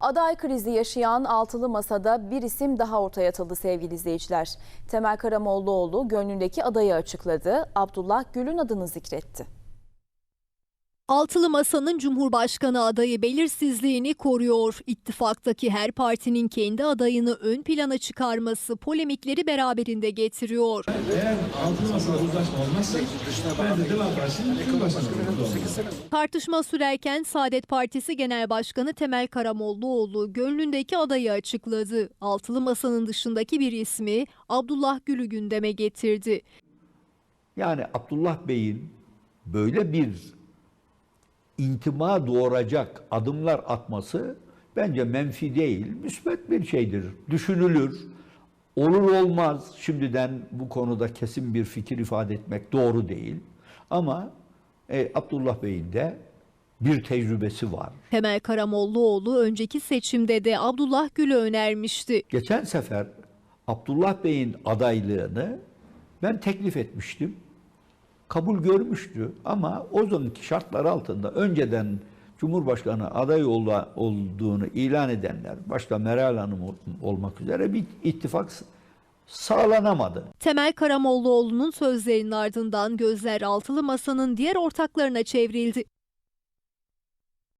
Aday krizi yaşayan altılı masada bir isim daha ortaya atıldı sevgili izleyiciler. Temel Karamollaoğlu gönlündeki adayı açıkladı. Abdullah Gül'ün adını zikretti. Altılı Masa'nın Cumhurbaşkanı adayı belirsizliğini koruyor. İttifaktaki her partinin kendi adayını ön plana çıkarması polemikleri beraberinde getiriyor. Eğer altın masada uzlaşma olmazsa ben de Deva Partisi'nin Cumhurbaşkanı olacağım. Tartışma sürerken Saadet Partisi Genel Başkanı Temel Karamollaoğlu gönlündeki adayı açıkladı. Altılı Masa'nın dışındaki bir ismi Abdullah Gül'ü gündeme getirdi. Yani Abdullah Bey'in böyle bir intima doğuracak adımlar atması bence menfi değil, müsbet bir şeydir. Düşünülür, olur olmaz şimdiden bu konuda kesin bir fikir ifade etmek doğru değil. Ama e, Abdullah Bey'in de bir tecrübesi var. Temel Karamollaoğlu önceki seçimde de Abdullah Gül'ü önermişti. Geçen sefer Abdullah Bey'in adaylığını ben teklif etmiştim. Kabul görmüştü ama o zamanki şartlar altında önceden Cumhurbaşkanı aday ola- olduğunu ilan edenler, başta Meral Hanım ol- olmak üzere bir ittifak sağlanamadı. Temel Karamollaoğlu'nun sözlerinin ardından gözler altılı masanın diğer ortaklarına çevrildi.